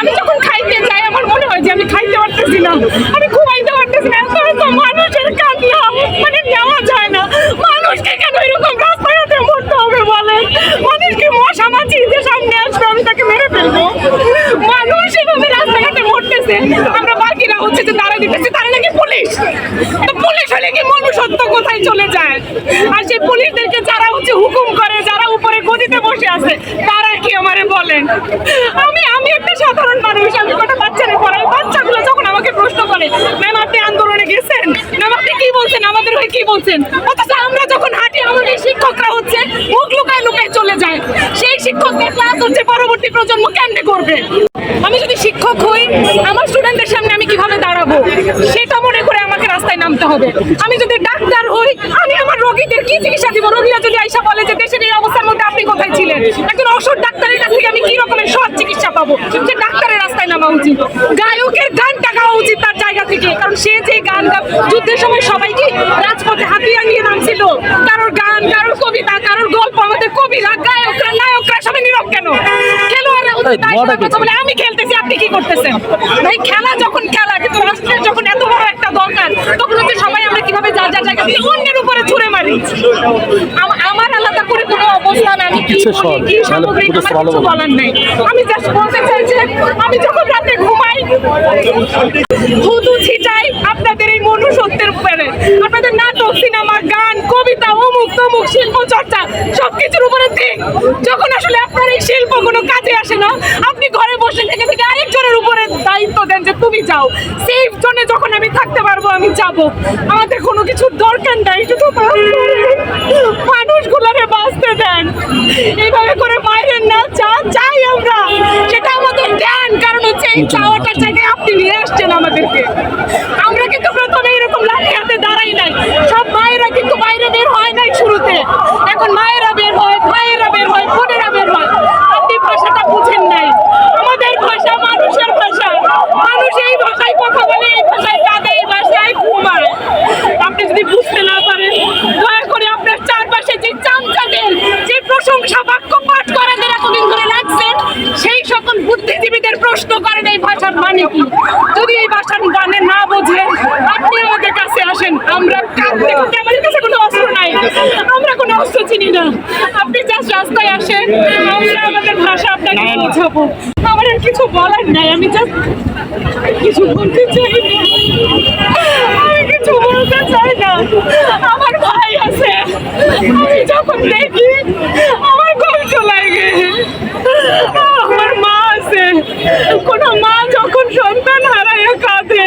আমি যখন খাইতে যাই, আমার মনে হয় যে আমি খাইতে পারতেছি না। আমি ঘুমাইতে পারতেছি না। এত এত মানুষের কান্না মানে নেওয়া যায় না। মানুষকে কেন এরকম রাস্তাঘাটে মরতে হবে বলেন? মানুষকে মশা মাছি যে সামনে আসবে, আমি তাকে মেরে ফেলব? মানুষ এভাবে রাস্তাঘাটে মরতেছে। আমরা বাকিরা হচ্ছে যে দাঁড়া দিতেছে, তারা নাকি পুলিশ? হলে মনুষ্যত্ব কোথায় চলে যায়? আর সেই পুলিশদেরকে যারা হচ্ছে হুকুম করে, যারা উপরে গদিতে বসে আছে, তারা কি আমারে বলেন? আমি আমি একটা সাধারণ মানুষ, আমি কটা বাচ্চারে পড়াই, বাচ্চাগুলো যখন আমাকে প্রশ্ন করে, ম্যাম, আপনি আন্দোলনে গেছেন? ম্যাম, আপনি কি বলছেন? আমাদের হয়ে কি বলছেন? অথচ আমরা যখন হাঁটি, আমাদের শিক্ষকরা হচ্ছে মুখ লুকায় লুকায় চলে যায়। সেই শিক্ষকদের ক্লাস হচ্ছে পরবর্তী প্রজন্ম কেমনে করবে? আমি যদি শিক্ষক হই, আমার স্টুডেন্টদের সামনে আমি কীভাবে দাঁড়াবো? সেটা মনে করে নামতে হবে। আমি যদি ডাক্তার হই আমি আমার রোগীদের কি চিকিৎসা দিব? রোগীরা যদি আইসা বলে যে দেশের এই অবস্থার মধ্যে আপনি কোথায় ছিলেন? একজন অসৎ ডাক্তারের কাছ থেকে আমি কি রকমের সৎ চিকিৎসা পাবো? যে ডাক্তারের রাস্তায় নামা উচিত। গায়কের গানটা গাওয়া উচিত তার জায়গা থেকে। কারণ সে যে গান যুদ্ধের সময় সবাই কি রাজপথে হাতিয়ার নিয়ে নামছিল। কারোর গান কারোর কবিতা কারোর গল্প আমাদের কবিরা গায়করা নায়করা সবাই নীরব কেন? খেলোয়াড়রা উচিত আমি খেলতেছি আপনি কি করতেছেন? ভাই খেলা যখন খেলা কিন্তু রাষ্ট্রের যখন এত বড় একটা দরকার তখন হচ্ছে সবাই আমরা কীভাবে যার যার জায়গা থেকে অন্যের উপরে ছুড়ে মারি আম- আমার আলাদা করে কোনো অবস্থান আমি কি কি সামগ্রিক আমার কিছু বলার নেই। আমি জাস্ট বলতে চাইছি যে আমি যখন রাতে ঘুমাই থুতু ছিটাই আপনাদের এই মনুষ্যত্বের উপরে। আপনাদের নাটক সিনেমা কবিতা শিল্প চর্চা, সবকিছুর উপরে দিক। যখন আসলে আপনার এই শিল্প কোনো কাজে আসে না, আপনি ঘরে বসে থেকে থেকে আরেকজনের উপরে দায়িত্ব দেন যে তুমি যাও। সেফ জোনে যখন আমি থাকতে পারব, আমি যাব। আমাদের কোনো কিছুর দরকার নাই, শুধু মানুষগুলোরে বাঁচতে দেন। এইভাবে করে মায়ের না চা চাই আমরা, সেটা আমাদের দেন কারণ হচ্ছে এই চাওয়াটার জায়গায় আপনি নিয়ে আসছেন আমাদেরকে। আমরা কিন্তু প্রথমে এরকম লাঠি হাতে দাঁড়াই নাই সব মায়েরা কিন্তু বাইরে বের হয় নাই শুরুতে এখন মায়েরা বের হয় ভাইয়েরা বের হয় বোনেরা বের হয় আপনি ভাষাটা বুঝেন নাই আমাদের ভাষা মানুষের ভাষা মানুষ এই ভাষায় কথা বলে এই ভাষায় কাঁদে এই ভাষায় ঘুমায় আপনি যদি বুঝতে না পারেন দয়া করে আপনার চারপাশে যে চামচাদের যে প্রশংসা বাক্য পাঠ করাদের এতদিন ধরে রাখছেন সেই সকল বুদ্ধিজীবীদের প্রশ্ন করেন এই ভাষার মানে কি? যদি এই ভাষার মানে না বোঝেন আপনি আমাদের কাছে আসেন আমরা আমাদের কাছে কোনো অস্ত্র নাই। আমরা কোনো অস্ত্র চিনি না। আপনি জাস্ট রাস্তায় আসেন আমরা আমাদের ভাষা আপনাকে বোঝাবো। আমার আর কিছু বলার নাই আমি জাস্ট কিছু বলতে চাই আমি কিছু বলতে চাই না। আমার ভাই আছে। আমি যখন দেখি আমার কষ্ট লাগে আমার মা আছে কোন মা যখন সন্তান হারায় কাঁদে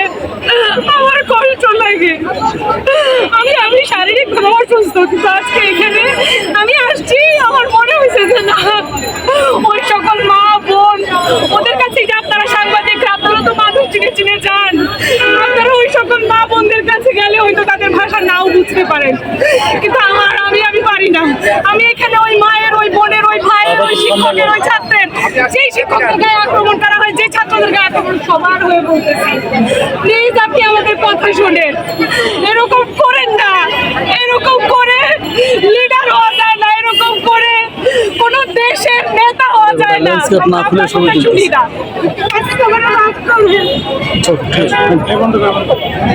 আমার কষ্ট লাগে আমি আমি শারীরিকভাবে অসুস্থ কিন্তু আজকে এখানে আমি আসছি। আমার মনে হয়েছে যে না ওই সকল মা বোন ওদের কাছে যে আপনারা সাংবাদিকরা আপনারা তো মানুষ চিনে চিনে যান আপনারা ওই সকল মা বোনদের কাছে গেলে হয়তো তাদের ভাষা নাও বুঝতে পারেন। কিন্তু আমার আমি আমি পারি না। আমি এখানে ওই মায়ের ওই বোনের ওই ভাইয়ের ওই শিক্ষকের ওই ছাত্রের যেই শিক্ষকদের গায়ে আক্রমণ করা হয় যে ছাত্রদের গায়ে আক্রমণ সবার হয়ে বলতেছি। প্লিজ আপনি আমাদের কথা শোনেন এরকম করেন না এরকম করে লিডার হওয়া যায় না এরকম করে কোন দেশের নেতা না। খুলে আপনার তুলতেছে।